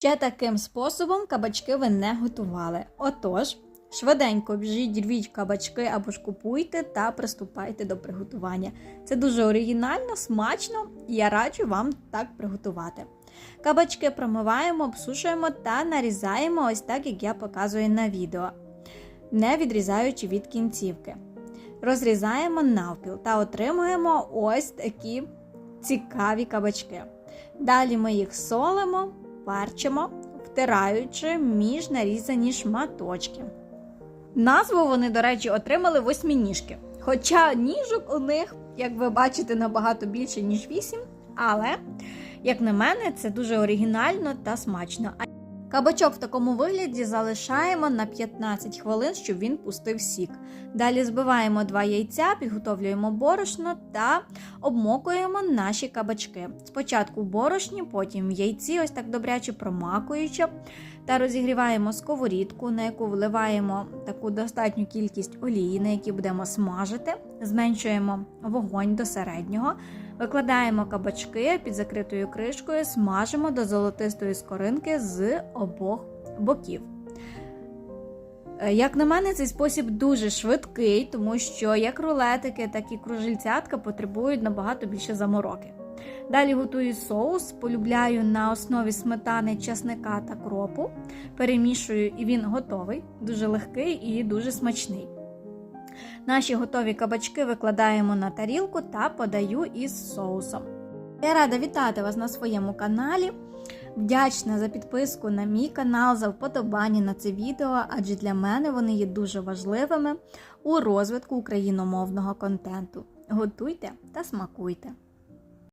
Ще таким способом кабачки ви не готували. Отож, швиденько біжіть, рвіть кабачки або ж купуйте та приступайте до приготування. Це дуже оригінально, смачно і я раджу вам так приготувати. Кабачки промиваємо, обсушуємо та нарізаємо ось так, як я показую на відео, не відрізаючи від кінцівки. Розрізаємо навпіл та отримуємо ось такі цікаві кабачки. Далі ми їх солимо, перчимо, втираючи між нарізані шматочки. Назву вони, до речі, отримали восьминіжки. Хоча ніжок у них, як ви бачите, набагато більше, ніж вісім, але, як на мене, це дуже оригінально та смачно. Кабачок в такому вигляді залишаємо на 15 хвилин, щоб він пустив сік. Далі збиваємо два яйця, підготовлюємо борошно та обмокуємо наші кабачки. Спочатку в борошні, потім в яйці, ось так добряче промакуючи, та розігріваємо сковорідку, на яку вливаємо таку достатню кількість олії, на якій будемо смажити, зменшуємо вогонь до середнього. Викладаємо кабачки під закритою кришкою, смажимо до золотистої скоринки з обох боків. Е, Як на мене, цей спосіб дуже швидкий, тому що як рулетики, так і кружельцятка потребують набагато більше замороки. Далі готую соус, полюбляю на основі сметани, чесника та кропу. Перемішую, і він готовий, дуже легкий і дуже смачний. Наші готові кабачки викладаємо на тарілку та подаю із соусом. Я рада вітати вас на своєму каналі. Вдячна за підписку на мій канал, за вподобання на це відео, адже для мене вони є дуже важливими у розвитку україномовного контенту. Готуйте та смакуйте!